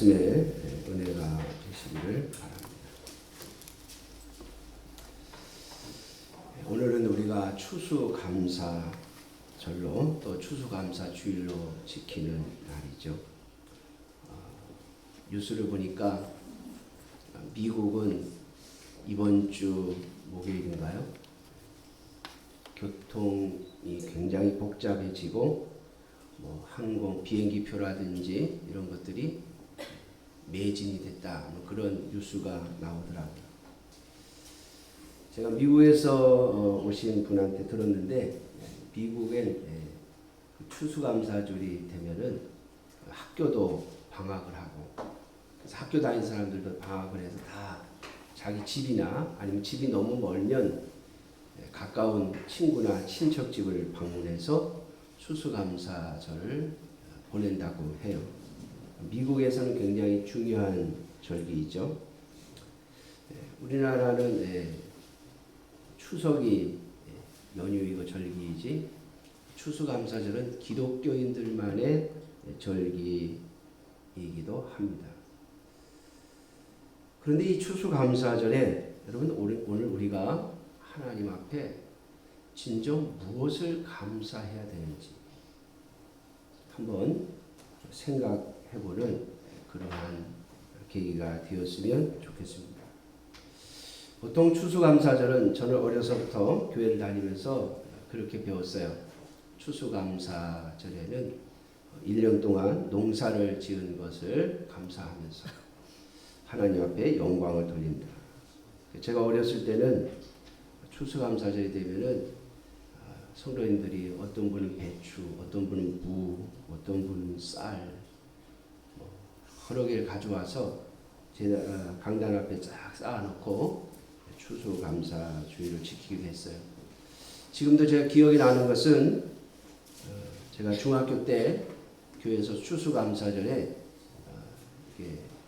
말씀의 은혜가 되시기를 바랍니다. 오늘은 우리가 추수감사절로 또 추수감사 주일로 지키는 날이죠. 어, 뉴스를 보니까 미국은 이번 주 목요일인가요? 교통이 굉장히 복잡해지고 뭐 항공 비행기 표라든지 이런 것들이 매진이 됐다 뭐 그런 뉴스가 나오더라고요. 제가 미국에서 어, 오신 분한테 들었는데 미국엔 예, 그 추수감사절이 되면은 학교도 방학을 하고 그래서 학교 다니는 사람들도 방학을 해서 다 자기 집이나 아니면 집이 너무 멀면 예, 가까운 친구나 친척 집을 방문해서 추수감사절을 보낸다고 해요. 미국에서는 굉장히 중요한 절기이죠. 예, 우리나라는 예, 추석이 예, 연휴이고 절기이지 추수감사절은 기독교인들만의 절기이기도 합니다. 그런데 이 추수감사절에 여러분 오늘, 우리가 하나님 앞에 진정 무엇을 감사해야 되는지 한번 생각 해보는 그러한 계기가 되었으면 좋겠습니다. 보통 추수감사절은 저는 어려서부터 교회를 다니면서 그렇게 배웠어요. 추수감사절에는 1년 동안 농사를 지은 것을 감사하면서 하나님 앞에 영광을 돌린다. 제가 어렸을 때는 추수감사절이 되면은 성도님들이 어떤 분은 배추, 어떤 분은 무, 어떤 분은 쌀, 뭐 여러 개를 가져와서 제 어, 강단 앞에 쫙 쌓아놓고 추수감사 주의를 지키기도 했어요. 지금도 제가 기억이 나는 것은 어, 제가 중학교 때 교회에서 추수감사절에 어,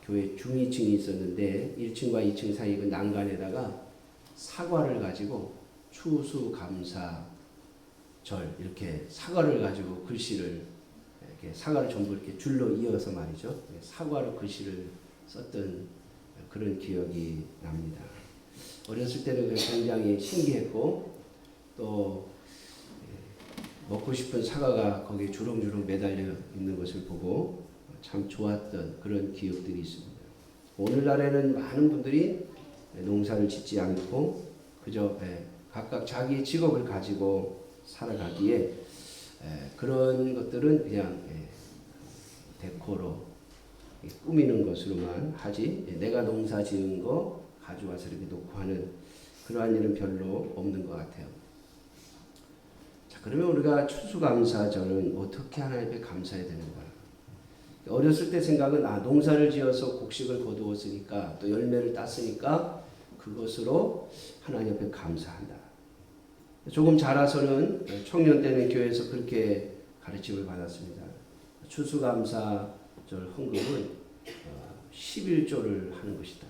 교회 중위층이 있었는데 1층과 2층 사이 그 난간에다가 사과를 가지고 추수감사 절 이렇게 사과를 가지고 글씨를 사과를 전부 이렇게 줄로 이어서 말이죠. 사과로 글씨를 썼던 그런 기억이 납니다. 어렸을 때는 굉장히 신기했고 또 예, 먹고 싶은 사과가 거기에 주렁주렁 매달려 있는 것을 보고 참 좋았던 그런 기억들이 있습니다. 오늘날에는 많은 분들이 농사를 짓지 않고 그저 예, 각각 자기 직업을 가지고 살아가기에 에, 그런 것들은 그냥 에, 데코로 에, 꾸미는 것으로만 하지 에, 내가 농사 지은 거 가져와서 이렇게 놓고 하는 그러한 일은 별로 없는 것 같아요. 자 그러면 우리가 추수감사절은 어떻게 하나님께 감사해야 되는가? 어렸을 때 생각은 아 농사를 지어서 곡식을 거두었으니까 또 열매를 땄으니까 그것으로 하나님 앞에 감사한다. 조금 자라서는 청년 때는 교회에서 그렇게 가르침을 받았습니다. 추수감사절 헌금은 11조를 어, 하는 것이다.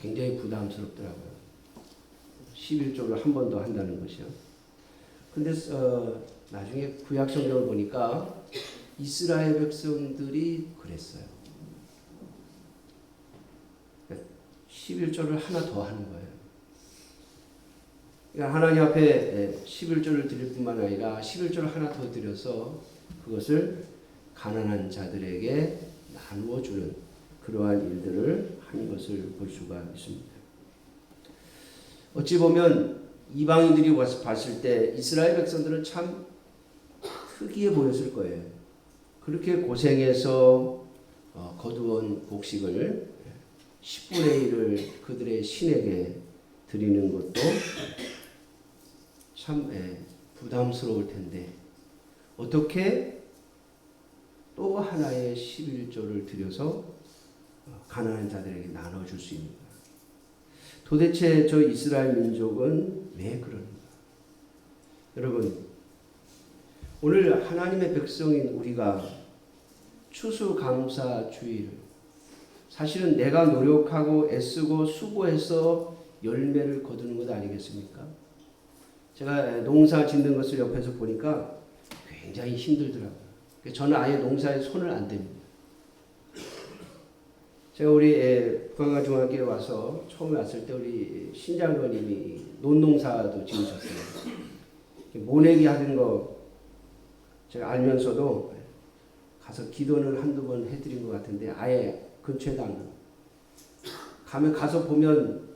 굉장히 부담스럽더라고요. 11조를 한 번 더 한다는 것이요. 근데 어, 나중에 구약 성경을 보니까 이스라엘 백성들이 그랬어요. 11조를 하나 더 하는 거예요. 그러니까 하나님 앞에 11조를 드릴 뿐만 아니라 11조를 하나 더 드려서 그것을 가난한 자들에게 나누어 주는 그러한 일들을 한 것을 볼 수가 있습니다. 어찌 보면 이방인들이 봤을 때 이스라엘 백성들은 참 특이해 보였을 거예요. 그렇게 고생해서 어, 거두온 곡식을 10분의 1을 그들의 신에게 드리는 것도 참 예, 부담스러울 텐데 어떻게 또 하나의 11조를 들여서 어, 가난한 자들에게 나눠줄 수 있는가? 도대체 저 이스라엘 민족은 왜 그러는가? 여러분, 오늘 하나님의 백성인 우리가 추수감사주의를 사실은 내가 노력하고 애쓰고 수고해서 열매를 거두는 것 아니겠습니까? 제가 농사 짓는 것을 옆에서 보니까 굉장히 힘들더라고요. 저는 아예 농사에 손을 안 댑니다. 제가 우리 에, 북한중학교에 와서 처음에 왔을 때 우리 신장로님이 논농사도 지으셨어요. 모내기 하는 거 제가 알면서도 가서 기도는 한두 번 해드린 것 같은데 아예 근처에도 안. 가면 가서 보면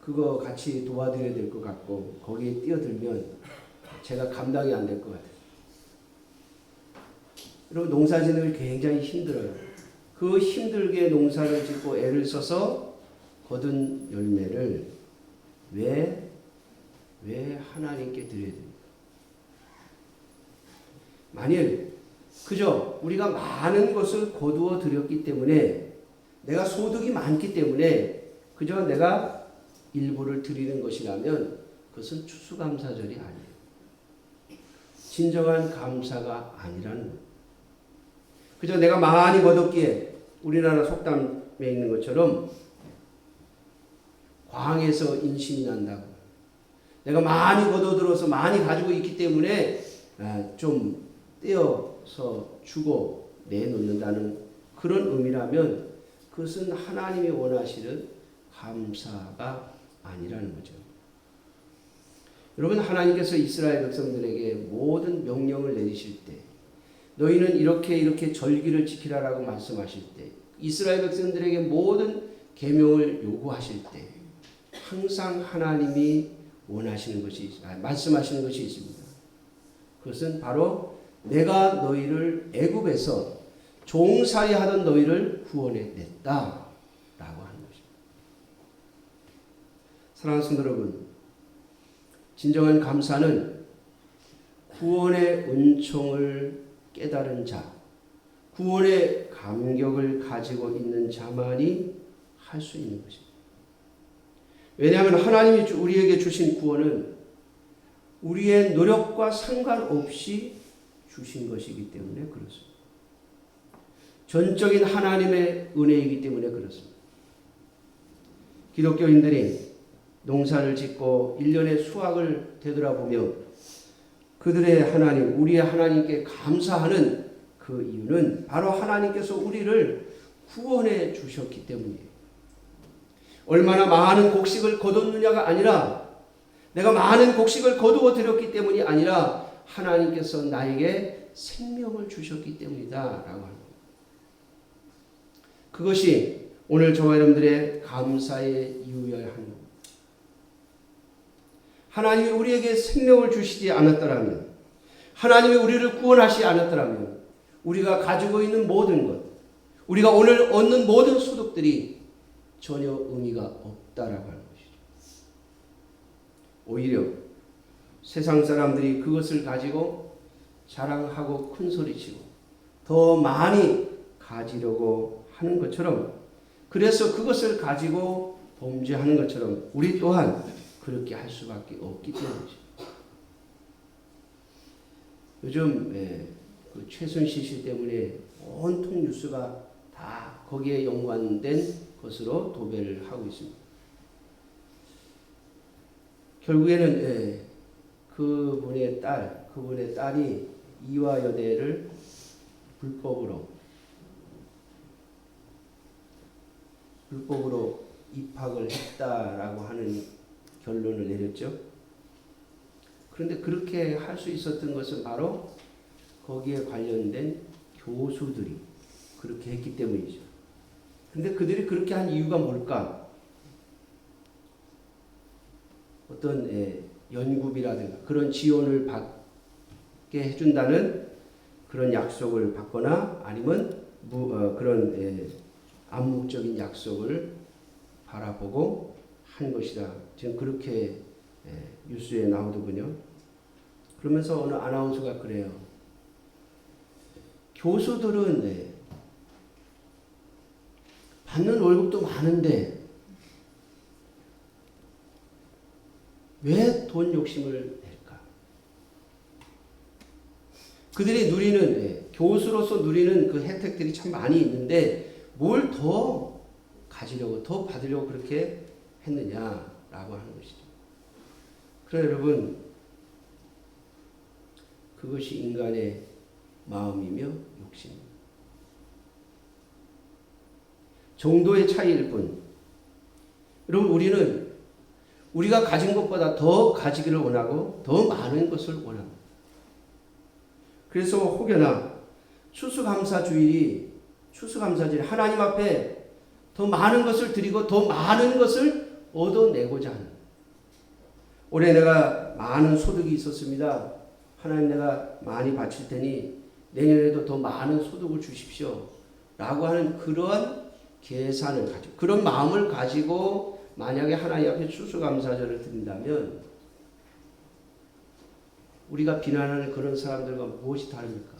그거 같이 도와드려야 될 것 같고 거기에 뛰어들면 제가 감당이 안 될 것 같아요. 여러분 농사 짓는 게 굉장히 힘들어요. 그 힘들게 농사를 짓고 애를 써서 거둔 열매를 왜, 왜 하나님께 드려야 됩니까? 만일 그저 우리가 많은 것을 거두어 드렸기 때문에 내가 소득이 많기 때문에 그저 내가 일부를 드리는 것이라면 그것은 추수감사절이 아니에요. 진정한 감사가 아니라는. 그저 내가 많이 거뒀기에 우리나라 속담에 있는 것처럼 광에서 인심이 난다고. 내가 많이 거둬들어서 많이 가지고 있기 때문에 아, 좀 떼어서 주고 내놓는다는 그런 의미라면 그것은 하나님이 원하시는 감사가 아니라는 거죠. 여러분 하나님께서 이스라엘 백성들에게 모든 명령을 내리실 때 너희는 이렇게 이렇게 절기를 지키라라고 말씀하실 때 이스라엘 백성들에게 모든 계명을 요구하실 때 항상 하나님이 원하시는 것이 아, 말씀하시는 것이 있습니다. 그것은 바로 내가 너희를 애굽에서 종살이 하던 너희를 구원해 냈다라고 하는 것입니다. 사랑하는 성도 여러분, 진정한 감사는 구원의 은총을 깨달은 자, 구원의 감격을 가지고 있는 자만이 할 수 있는 것입니다. 왜냐하면 하나님이 우리에게 주신 구원은 우리의 노력과 상관없이 주신 것이기 때문에 그렇습니다. 전적인 하나님의 은혜이기 때문에 그렇습니다. 기독교인들이 농사를 짓고 1년의 수확을 되돌아보며 그들의 하나님, 우리의 하나님께 감사하는 그 이유는 바로 하나님께서 우리를 구원해 주셨기 때문이에요. 얼마나 많은 곡식을 거뒀느냐가 아니라 내가 많은 곡식을 거두어 드렸기 때문이 아니라 하나님께서 나에게 생명을 주셨기 때문이다 라고 합니다. 그것이 오늘 저와 여러분들의 감사의 이유여야 합니다. 하나님이 우리에게 생명을 주시지 않았더라면 하나님이 우리를 구원하시 않았더라면 우리가 가지고 있는 모든 것 우리가 오늘 얻는 모든 소득들이 전혀 의미가 없다라고 하는 것이죠. 오히려 세상 사람들이 그것을 가지고 자랑하고 큰 소리치고 더 많이 가지려고 하는 것처럼 그래서 그것을 가지고 범죄하는 것처럼 우리 또한 그렇게 할 수밖에 없기 때문이죠. 요즘 예, 그 최순실 씨 때문에 온통 뉴스가 다 거기에 연관된 것으로 도배를 하고 있습니다. 결국에는 예, 그분의 딸, 그분의 딸이 이화여대를 불법으로 불법으로 입학을 했다라고 하는 결론을 내렸죠. 그런데 그렇게 할 수 있었던 것은 바로 거기에 관련된 교수들이 그렇게 했기 때문이죠. 근데 그들이 그렇게 한 이유가 뭘까? 어떤 예, 연구비라든가 그런 지원을 받게 해준다는 그런 약속을 받거나 아니면 무, 어, 그런 예, 암묵적인 약속을 바라보고 한 것이다. 지금 그렇게 예, 뉴스에 나오더군요. 그러면서 어느 아나운서가 그래요. 교수들은 네, 받는 월급도 많은데 왜 돈 욕심을 낼까? 그들이 누리는 예, 교수로서 누리는 그 혜택들이 참 많이 있는데 뭘 더 가지려고 더 받으려고 그렇게 했느냐 라고 하는 것이죠. 그래 여러분 그것이 인간의 마음이며 욕심입니다. 정도의 차이일 뿐. 여러분 우리는 우리가 가진 것보다 더 가지기를 원하고 더 많은 것을 원합니다. 그래서 혹여나 추수감사주일이 추수감사주일 하나님 앞에 더 많은 것을 드리고 더 많은 것을 얻어내고자 하는 올해 내가 많은 소득이 있었습니다. 하나님 내가 많이 바칠 테니 내년에도 더 많은 소득을 주십시오. 라고 하는 그러한 계산을 가지고 그런 마음을 가지고 만약에 하나님 앞에 추수감사절을 드린다면 우리가 비난하는 그런 사람들과 무엇이 다릅니까?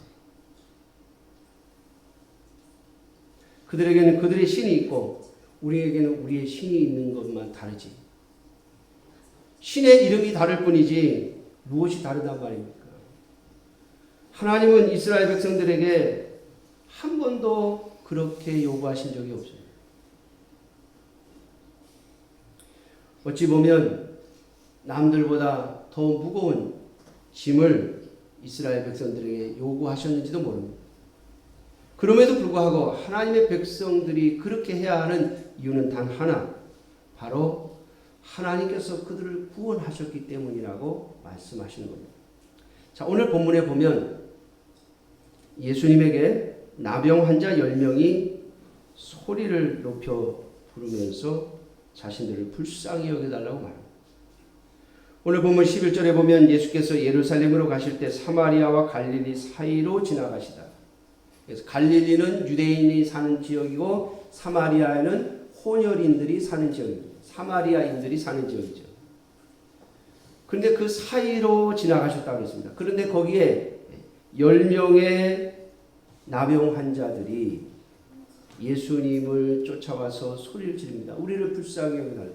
그들에게는 그들의 신이 있고 우리에게는 우리의 신이 있는 것만 다르지. 신의 이름이 다를 뿐이지 무엇이 다르단 말입니까? 하나님은 이스라엘 백성들에게 한 번도 그렇게 요구하신 적이 없어요. 어찌 보면 남들보다 더 무거운 짐을 이스라엘 백성들에게 요구하셨는지도 모릅니다. 그럼에도 불구하고 하나님의 백성들이 그렇게 해야 하는 이유는 단 하나, 바로 하나님께서 그들을 구원하셨기 때문이라고 말씀하시는 겁니다. 자, 오늘 본문에 보면 예수님에게 나병 환자 10명이 소리를 높여 부르면서 자신들을 불쌍히 여겨달라고 말합니다. 오늘 본문 11절에 보면 예수께서 예루살렘으로 가실 때 사마리아와 갈릴리 사이로 지나가시다. 그래서 갈릴리는 유대인이 사는 지역이고 사마리아에는 혼혈인들이 사는 지역입니다. 사마리아인들이 사는 지역이죠. 그런데 그 사이로 지나가셨다고 했습니다. 그런데 거기에 10명의 나병 환자들이 예수님을 쫓아와서 소리를 지릅니다. 우리를 불쌍히 여겨달라.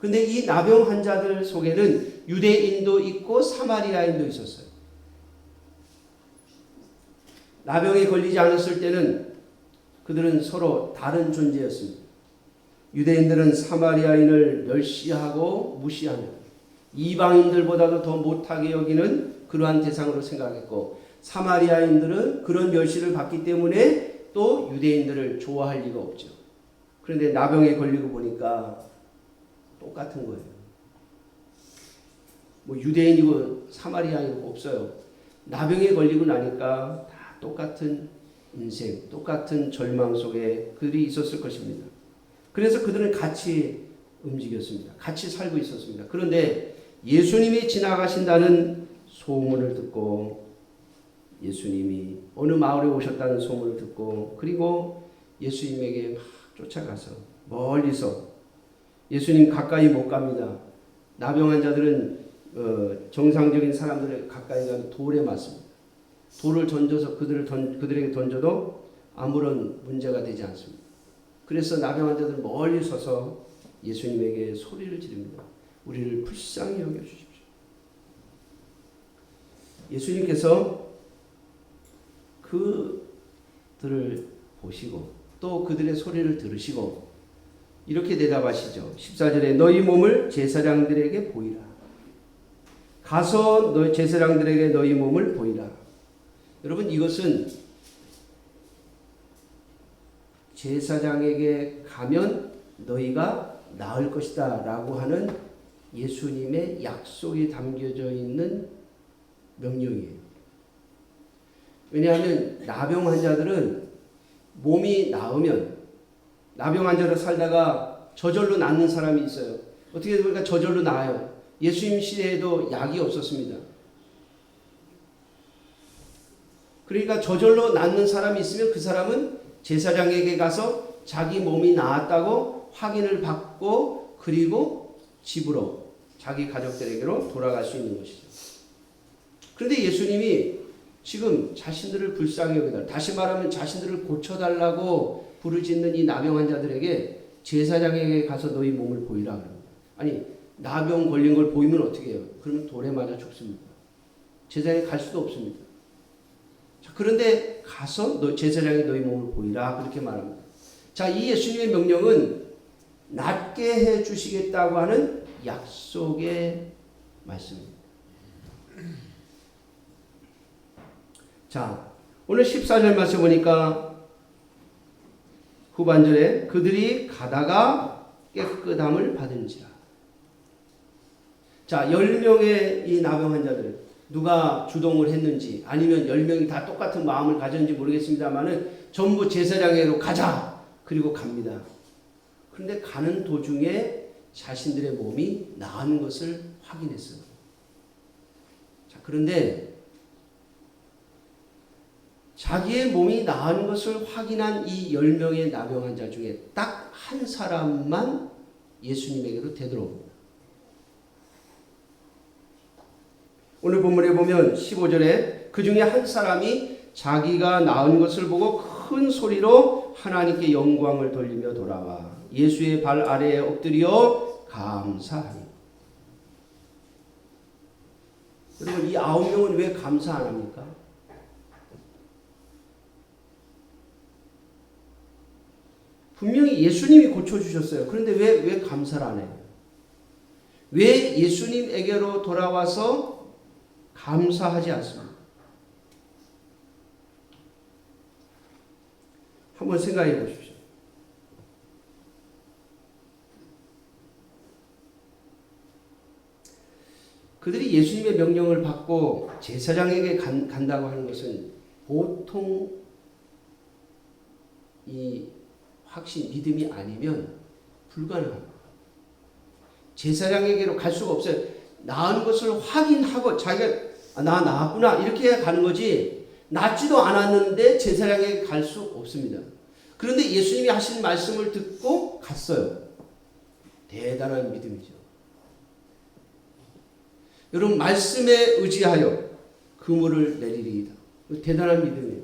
근데 이 나병 환자들 속에는 유대인도 있고 사마리아인도 있었어요. 나병에 걸리지 않았을 때는 그들은 서로 다른 존재였습니다. 유대인들은 사마리아인을 멸시하고 무시하며 이방인들보다도 더 못하게 여기는 그러한 대상으로 생각했고 사마리아인들은 그런 멸시를 받기 때문에 또 유대인들을 좋아할 리가 없죠. 그런데 나병에 걸리고 보니까 똑같은 거예요. 뭐 유대인이고 사마리아인이고 없어요. 나병에 걸리고 나니까 다 똑같은 인생, 똑같은 절망 속에 그들이 있었을 것입니다. 그래서 그들은 같이 움직였습니다. 같이 살고 있었습니다. 그런데 예수님이 지나가신다는 소문을 듣고 예수님이 어느 마을에 오셨다는 소문을 듣고 그리고 예수님에게 막 쫓아가서 멀리서 예수님 가까이 못 갑니다. 나병 환자들은 어, 정상적인 사람들을 가까이 가면 돌에 맞습니다. 돌을 던져서 그들을 던, 그들에게 던져도 아무런 문제가 되지 않습니다. 그래서 나병 환자들 멀리 서서 예수님에게 소리를 지릅니다. 우리를 불쌍히 여겨 주십시오. 예수님께서 그들을 보시고 또 그들의 소리를 들으시고 이렇게 대답하시죠. 14절에 너희 몸을 제사장들에게 보이라. 가서 너 제사장들에게 너희 몸을 보이라. 여러분 이것은 제사장에게 가면 너희가 나을 것이다 라고 하는 예수님의 약속이 담겨져 있는 명령이에요. 왜냐하면 나병 환자들은 몸이 나으면 나병 환자로 살다가 저절로 낫는 사람이 있어요. 어떻게 보니까 저절로 나아요. 예수님 시대에도 약이 없었습니다. 그러니까 저절로 낫는 사람이 있으면 그 사람은 제사장에게 가서 자기 몸이 나았다고 확인을 받고 그리고 집으로 자기 가족들에게로 돌아갈 수 있는 것이죠. 그런데 예수님이 지금 자신들을 불쌍히 여기다 다시 말하면 자신들을 고쳐달라고 부르짖는 이 나병 환자들에게 제사장에게 가서 너희 몸을 보이라 그럽니다. 아니 나병 걸린 걸 보이면 어떻게 해요? 그러면 돌에 맞아 죽습니다. 제사장에 갈 수도 없습니다. 자, 그런데 가서 너, 제사장이 너희 몸을 보이라 그렇게 말합니다. 자, 이 예수님의 명령은 낫게 해 주시겠다고 하는 약속의 말씀입니다. 자, 오늘 14절 말씀 보니까 후반절에 그들이 가다가 깨끗함을 받은지라. 자, 10명의 이 나병 환자들 누가 주동을 했는지 아니면 10명이 다 똑같은 마음을 가졌는지 모르겠습니다만은 전부 제사장에로 가자. 그리고 갑니다. 그런데 가는 도중에 자신들의 몸이 나은 것을 확인했어요. 자, 그런데 자기의 몸이 나은 것을 확인한 이 10명의 나병 환자 중에 딱 한 사람만 예수님에게로 되돌아옵니다. 오늘 본문에 보면 15절에 그 중에 한 사람이 자기가 나은 것을 보고 큰 소리로 하나님께 영광을 돌리며 돌아와 예수의 발 아래에 엎드려 감사하니. 여러분 이 아홉 명은 왜 감사 안 합니까? 분명히 예수님이 고쳐주셨어요. 그런데 왜, 왜 감사를 안 해요? 왜 예수님에게로 돌아와서 감사하지 않습니까? 한번 생각해 보십시오. 그들이 예수님의 명령을 받고 제사장에게 간, 간다고 하는 것은 보통 이 확신, 믿음이 아니면 불가능합니다. 제사장에게로 갈 수가 없어요. 나은 것을 확인하고 자기가 아, 나 나았구나 이렇게 가는 거지 낫지도 않았는데 제사장에게 갈 수 없습니다. 그런데 예수님이 하신 말씀을 듣고 갔어요. 대단한 믿음이죠. 여러분 말씀에 의지하여 그물을 내리리이다. 대단한 믿음이에요.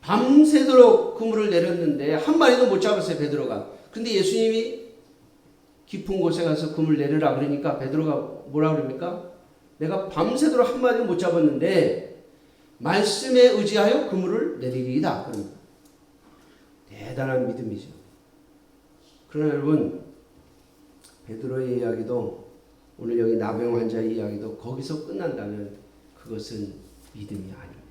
밤새도록 그물을 내렸는데 한 마리도 못 잡았어요 베드로가. 근데 예수님이 깊은 곳에 가서 그물 내려라 그러니까 베드로가 뭐라 그럽니까? 내가 밤새도록 한 마리도 못 잡았는데 말씀에 의지하여 그물을 내리리이다. 그럽니다. 대단한 믿음이죠. 그러나 여러분 베드로의 이야기도 오늘 여기 나병 환자의 이야기도 거기서 끝난다면 그것은 믿음이 아닙니다.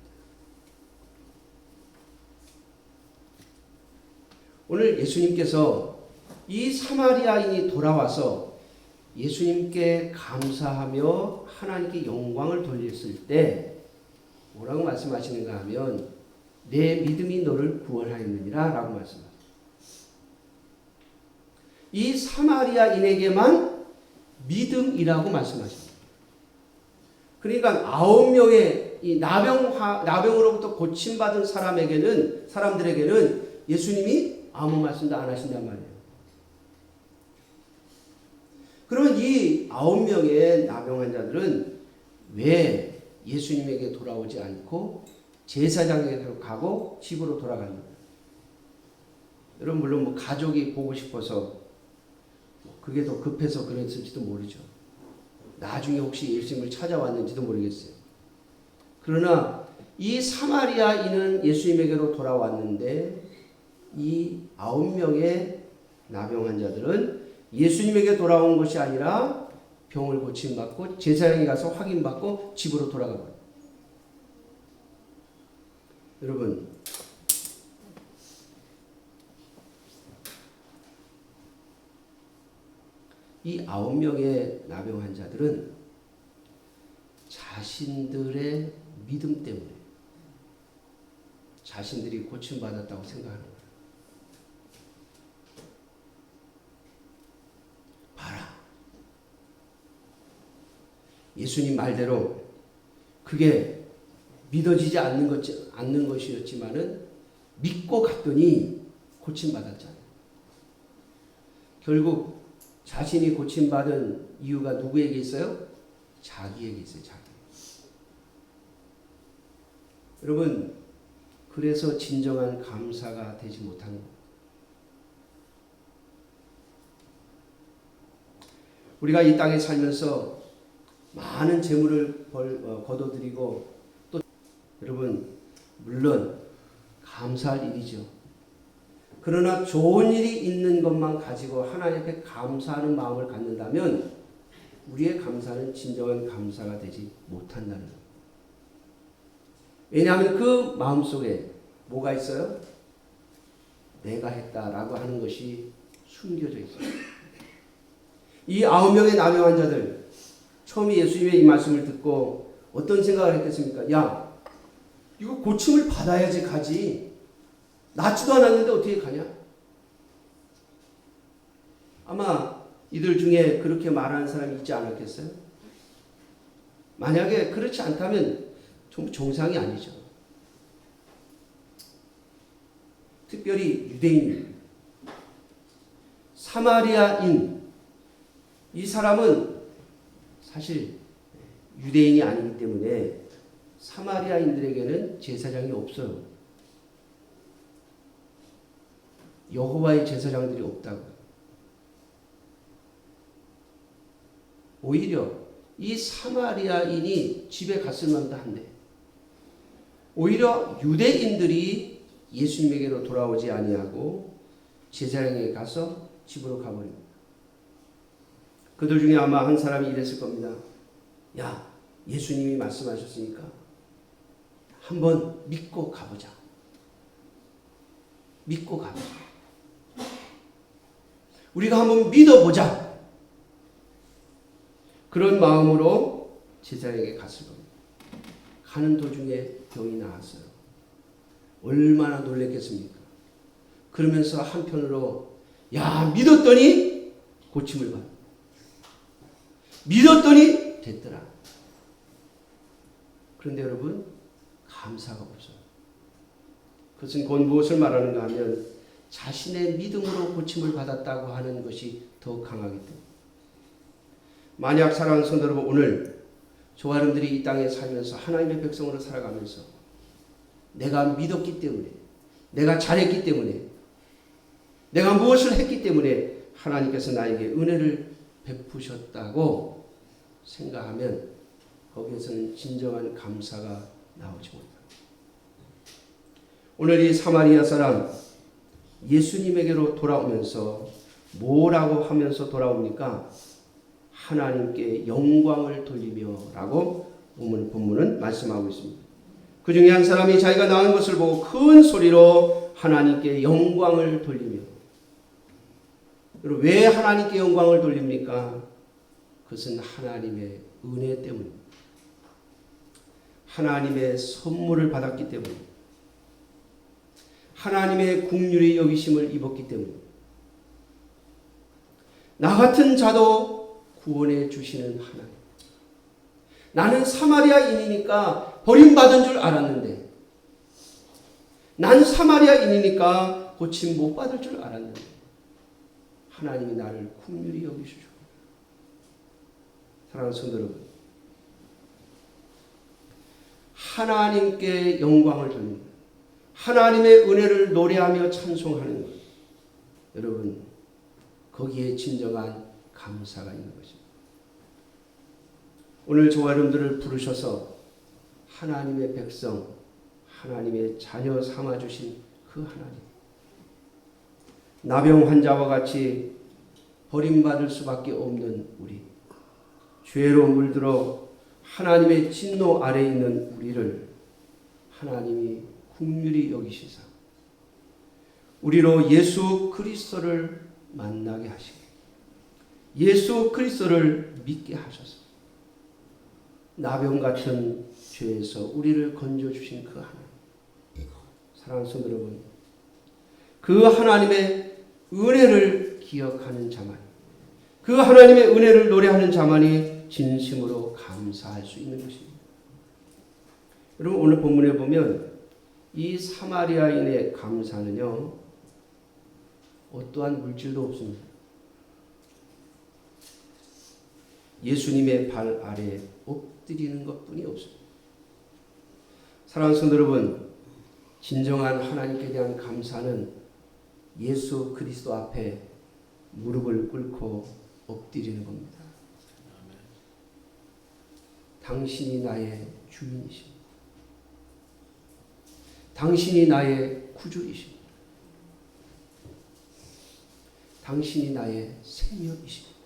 오늘 예수님께서 이 사마리아인이 돌아와서 예수님께 감사하며 하나님께 영광을 돌렸을 때 뭐라고 말씀하시는가 하면 내 믿음이 너를 구원하였느니라 라고 말씀하십니다. 이 사마리아인에게만 믿음이라고 말씀하십니다. 그러니까 아홉 명의 이 나병 나병으로부터 고침받은 사람에게는 사람들에게는 예수님이 아무 말씀도 안 하신단 말이에요. 그러면 이 아홉 명의 나병 환자들은 왜 예수님에게 돌아오지 않고 제사장에게로 가고 집으로 돌아갑니다. 여러분 물론 뭐 가족이 보고 싶어서 그게 더 급해서 그랬을지도 모르죠. 나중에 혹시 예수님을 찾아왔는지도 모르겠어요. 그러나 이 사마리아인은 예수님에게로 돌아왔는데 이 아홉 명의 나병 환자들은 예수님에게 돌아온 것이 아니라 병을 고침 받고 제사장에 가서 확인받고 집으로 돌아가 버려요. 여러분 이 아홉 명의 나병 환자들은 자신들의 믿음 때문에 자신들이 고침받았다고 생각하는 거예요. 봐라. 예수님 말대로 그게 믿어지지 않는, 것, 않는 것이었지만은 믿고 갔더니 고침받았잖아요. 결국 자신이 고침받은 이유가 누구에게 있어요? 자기에게 있어요, 자기. 여러분, 그래서 진정한 감사가 되지 못한 거. 우리가 이 땅에 살면서 많은 재물을 벌, 어, 거둬들이고 또 여러분 물론 감사할 일이죠. 그러나 좋은 일이 있는 것만 가지고 하나님 앞에 감사하는 마음을 갖는다면 우리의 감사는 진정한 감사가 되지 못한다는 것. 왜냐하면 그 마음 속에 뭐가 있어요? 내가 했다라고 하는 것이 숨겨져 있어요. 이 아홉 명의 나병 환자들 처음에 예수님의 이 말씀을 듣고 어떤 생각을 했겠습니까? 야, 이거 고침을 받아야지 가지. 낫지도 않았는데 어떻게 가냐? 아마 이들 중에 그렇게 말하는 사람이 있지 않았겠어요? 만약에 그렇지 않다면 좀 정상이 아니죠. 특별히 유대인, 사마리아인, 이 사람은 사실 유대인이 아니기 때문에 사마리아인들에게는 제사장이 없어요. 여호와의 제사장들이 없다고. 오히려 이 사마리아인이 집에 갔을 만도 한데 오히려 유대인들이 예수님에게로 돌아오지 아니하고 제사장에게 가서 집으로 가버립니다. 그들 중에 아마 한 사람이 이랬을 겁니다. 야, 예수님이 말씀하셨으니까 한번 믿고 가보자. 믿고 가보자. 우리가 한번 믿어보자. 그런 마음으로 제자에게 갔을 겁니다. 가는 도중에 병이 나왔어요. 얼마나 놀랬겠습니까? 그러면서 한편으로 야 믿었더니 고침을 받. 믿었더니 됐더라. 그런데 여러분 감사가 없어요. 그것은 곧 무엇을 말하는가 하면 자신의 믿음으로 고침을 받았다고 하는 것이 더 강하기 때문에 만약 사랑하는 성도 여러분 오늘 저와 여러분들이 이 땅에 살면서 하나님의 백성으로 살아가면서 내가 믿었기 때문에 내가 잘했기 때문에 내가 무엇을 했기 때문에 하나님께서 나에게 은혜를 베푸셨다고 생각하면 거기에서는 진정한 감사가 나오지 못합니다. 오늘 이 사마리아 사람 예수님에게로 돌아오면서 뭐라고 하면서 돌아옵니까? 하나님께 영광을 돌리며 라고 오늘 본문은 말씀하고 있습니다. 그 중에 한 사람이 자기가 나은 것을 보고 큰 소리로 하나님께 영광을 돌리며 왜 하나님께 영광을 돌립니까? 그것은 하나님의 은혜 때문입니다. 하나님의 선물을 받았기 때문입니다. 하나님의 국률의 여기심을 입었기 때문입니다. 나 같은 자도 구원해 주시는 하나님. 나는 사마리아인이니까 버림받은 줄 알았는데, 난 사마리아인이니까 고침 못 받을 줄 알았는데, 하나님이 나를 국률이 여기시죠. 사랑하는 성도 여러분, 하나님께 영광을 돌립니다. 하나님의 은혜를 노래하며 찬송하는 것. 여러분, 거기에 진정한 감사가 있는 것입니다. 오늘 저와 여러분들을 부르셔서 하나님의 백성, 하나님의 자녀 삼아주신 그 하나님. 나병 환자와 같이 버림받을 수밖에 없는 우리. 죄로 물들어 하나님의 진노 아래 있는 우리를 하나님이 국률이 여기시사 우리로 예수 그리스도를 만나게 하시고 예수 그리스도를 믿게 하셔서 나병 같은 죄에서 우리를 건져 주신 그 하나님. 사랑하는 여러분 그 하나님의 은혜를 기억하는 자만 그 하나님의 은혜를 노래하는 자만이 진심으로 감사할 수 있는 것입니다. 여러분 오늘 본문에 보면 이 사마리아인의 감사는요 어떠한 물질도 없습니다. 예수님의 발 아래 엎드리는 것뿐이 없습니다. 사랑하는 성도 여러분, 진정한 하나님께 대한 감사는 예수 그리스도 앞에 무릎을 꿇고 엎드리는 겁니다. 당신이 나의 주인이십니다. 당신이 나의 구주이십니다. 당신이 나의 생명이십니다.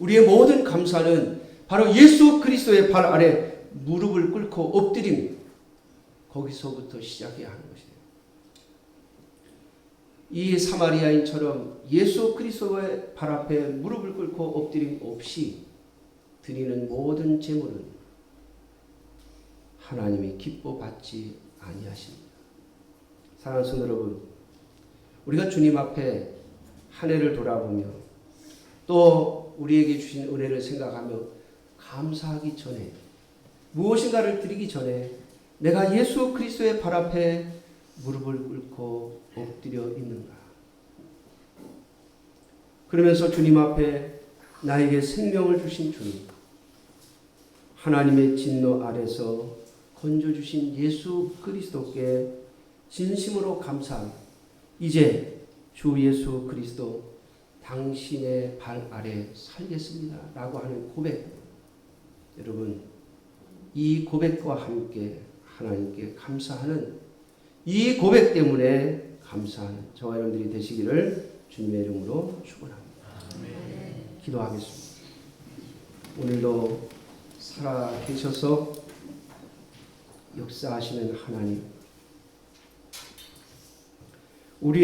우리의 모든 감사는 바로 예수 그리스도의 발 아래 무릎을 꿇고 엎드립니다. 거기서부터 시작해야 하는 것이에요. 이 사마리아인처럼 예수 그리스도의 발 앞에 무릎을 꿇고 엎드림 없이 드리는 모든 제물은 하나님이 기뻐 받지 아니하십니다. 사랑하는 성도 여러분, 우리가 주님 앞에 한 해를 돌아보며 또 우리에게 주신 은혜를 생각하며 감사하기 전에 무엇인가를 드리기 전에 내가 예수 그리스도의 발 앞에 무릎을 꿇고 엎드려 있는가? 그러면서 주님 앞에 나에게 생명을 주신 주님, 하나님의 진노 아래서 건져주신 예수 그리스도께 진심으로 감사하며 이제 주 예수 그리스도 당신의 발 아래 살겠습니다. 라고 하는 고백. 여러분, 이 고백과 함께 하나님께 감사하는 이 고백 때문에 감사하는 저와 여러분들이 되시기를 주님의 이름으로 축원합니다. 기도하겠습니다. 오늘도 살아 계셔서 역사하시는 하나님, 우리의